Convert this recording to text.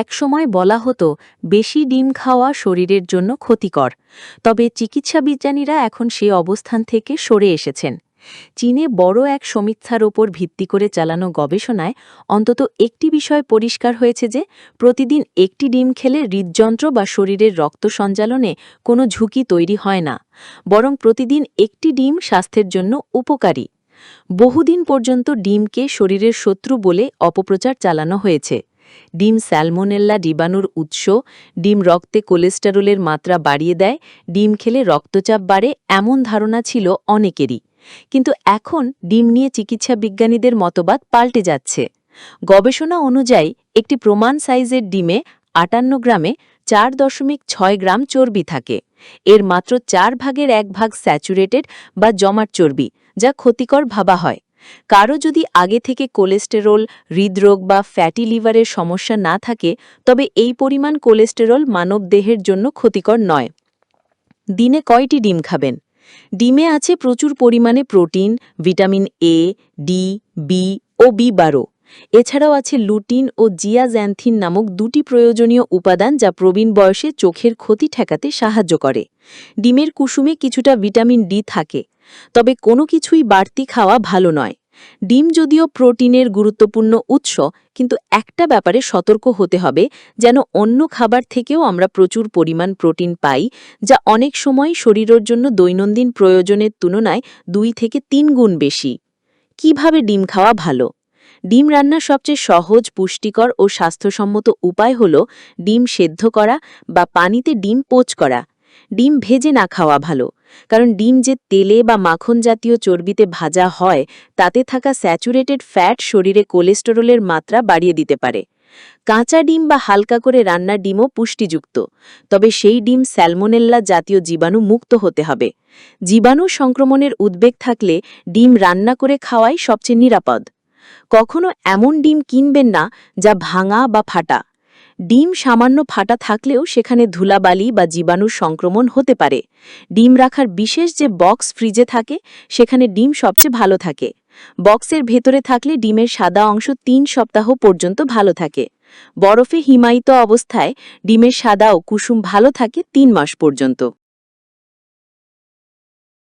একসময় বলা হতো, বেশি ডিম খাওয়া শরীরের জন্য ক্ষতিকর। তবে চিকিৎসা বিজ্ঞানীরা এখন সে অবস্থান থেকে সরে এসেছেন। চীনে বড় এক সমীক্ষার ওপর ভিত্তি করে চালানো গবেষণায় অন্তত একটি বিষয় পরিষ্কার হয়েছে যে, প্রতিদিন একটি ডিম খেলে হৃদযন্ত্র বা শরীরের রক্ত সঞ্চালনে কোনো ঝুঁকি তৈরি হয় না, বরং প্রতিদিন একটি ডিম স্বাস্থ্যের জন্য উপকারী। বহুদিন পর্যন্ত ডিমকে শরীরের শত্রু বলে অপপ্রচার চালানো হয়েছে। ডিম স্যালমোনেল্লা ডিবাণুর উৎস, ডিম রক্তে কোলেস্টেরলের মাত্রা বাড়িয়ে দেয়, ডিম খেলে রক্তচাপ বাড়ে এমন ধারণা ছিল অনেকেরই। কিন্তু এখন ডিম নিয়ে চিকিৎসা বিজ্ঞানীদের মতবাদ পাল্টে যাচ্ছে। গবেষণা অনুযায়ী একটি প্রমাণ সাইজের ডিমে আটান্ন গ্রামে চার দশমিক ছয় গ্রাম চর্বি থাকে। এর মাত্র চার ভাগের এক ভাগ স্যাচুরেটেড বা জমাট চর্বি, যা ক্ষতিকর ভাবা হয়। কারও যদি আগে থেকে কোলেস্টেরল, হৃদরোগ বা ফ্যাটি লিভারের সমস্যা না থাকে, তবে এই পরিমাণ কোলেস্টেরল মানবদেহের জন্য ক্ষতিকর নয়। দিনে কয়টি ডিম খাবেন? ডিমে আছে প্রচুর পরিমাণে protein, vitamin A D B O B বারো এছাড়াও আছে লুটিন ও জিয়াজ্যান্থিন নামক দুটি প্রয়োজনীয় উপাদান যা প্রবীণ বয়সে চোখের ক্ষতি ঠেকাতে সাহায্য করে। ডিমের কুসুমে কিছুটা ভিটামিন ডি থাকে। তবে কোনো কিছুই বাড়তি খাওয়া ভালো নয়। ডিম যদিও প্রোটিনের গুরুত্বপূর্ণ উৎস, কিন্তু একটা ব্যাপারে সতর্ক হতে হবে যেন অন্য খাবার থেকেও আমরা প্রচুর পরিমাণ প্রোটিন পাই, যা অনেক সময় শরীরের জন্য দৈনন্দিন প্রয়োজনের তুলনায় দুই থেকে তিন গুণ বেশি। কীভাবে ডিম খাওয়া ভালো? ডিম রান্নার সবচেয়ে সহজ, পুষ্টিকর ও স্বাস্থ্যসম্মত উপায় হল ডিম সেদ্ধ করা বা পানিতে ডিম পোচ করা। ডিম ভেজে না খাওয়া ভালো। কারণ ডিম যে তেলে বা মাখন জাতীয় চর্বিতে ভাজা হয়, তাতে থাকা স্যাচুরেটেড ফ্যাট শরীরে কোলেস্টেরলের মাত্রা বাড়িয়ে দিতে পারে। কাঁচা ডিম বা হালকা করে রান্নার ডিমও পুষ্টিযুক্ত, তবে সেই ডিম স্যালমোনেল্লা জাতীয় জীবাণু মুক্ত হতে হবে। জীবাণু সংক্রমণের উদ্বেগ থাকলে ডিম রান্না করে খাওয়াই সবচেয়ে নিরাপদ। কখনো এমন ডিম কিনবেন না যা ভাঙা বা ফাটা। ডিম সামান্য ফাটা থাকলেও সেখানে ধুলাবালি বা জীবাণুর সংক্রমণ হতে পারে। ডিম রাখার বিশেষ যে বক্স ফ্রিজে থাকে, সেখানে ডিম সবচেয়ে ভালো থাকে। বক্সের ভেতরে থাকলে ডিমের সাদা অংশ তিন সপ্তাহ পর্যন্ত ভালো থাকে। বরফে হিমায়িত অবস্থায় ডিমের সাদা ও কুসুম ভালো থাকে তিন মাস পর্যন্ত।